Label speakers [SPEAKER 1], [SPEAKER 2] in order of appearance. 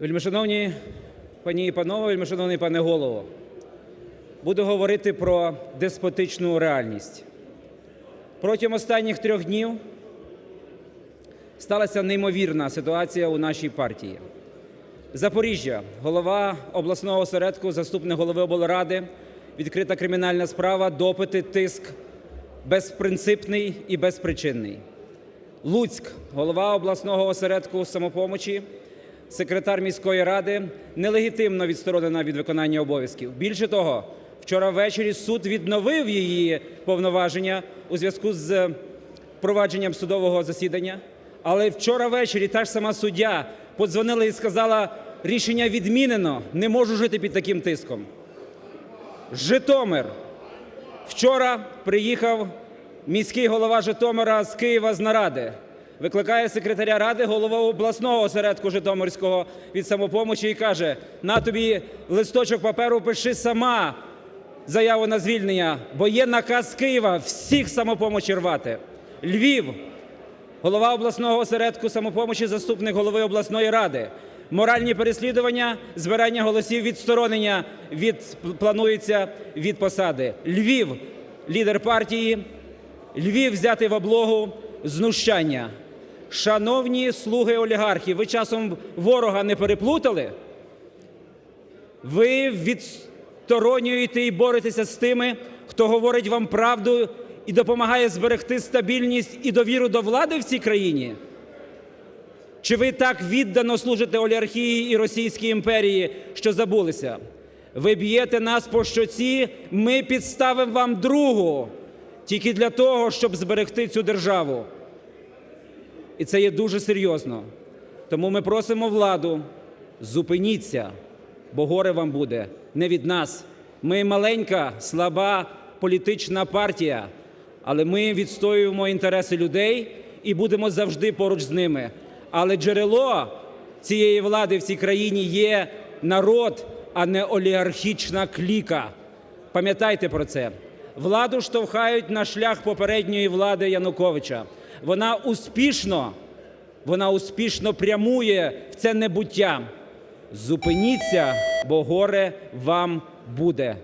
[SPEAKER 1] Вельмишановні пані і панове, вельмишановний пане Голово, буду говорити про деспотичну реальність. Протягом останніх трьох днів сталася неймовірна ситуація у нашій партії. Запоріжжя, голова обласного осередку, заступник голови облради, відкрита кримінальна справа, допити, тиск безпринципний і безпричинний. Луцьк, голова обласного осередку самопомочі, секретар міської ради нелегітимно відсторонена від виконання обов'язків. Більше того, вчора ввечері суд відновив її повноваження у зв'язку з провадженням судового засідання. Але вчора ввечері та ж сама суддя подзвонила і сказала, рішення відмінено, не можу жити під таким тиском. Житомир. Вчора приїхав міський голова Житомира з Києва з наради. Викликає секретаря ради, голова обласного осередку Житомирського від самопомочі і каже: на тобі листочок паперу, пиши сама заяву на звільнення, бо є наказ Києва всіх самопомочі рвати. Львів, голова обласного осередку самопомочі, заступник голови обласної ради. Моральні переслідування, збирання голосів, відсторонення від планується від посади. Львів, лідер партії, Львів взяти в облогу знущання. Шановні слуги олігархів, ви часом ворога не переплутали? Ви відсторонюєте і боретеся з тими, хто говорить вам правду і допомагає зберегти стабільність і довіру до влади в цій країні? Чи ви так віддано служите олігархії і Російській імперії, що забулися? Ви б'єте нас по щоці, ми підставимо вам другу, тільки для того, щоб зберегти цю державу. І це є дуже серйозно. Тому ми просимо владу, зупиніться, бо горе вам буде не від нас. Ми маленька, слаба політична партія, але ми відстоюємо інтереси людей і будемо завжди поруч з ними. Але джерело цієї влади в цій країні є народ, а не олігархічна кліка. Пам'ятайте про це. Владу штовхають на шлях попередньої влади Януковича. Вона успішно, вона успішно прямує в це небуття. Зупиніться, бо горе вам буде.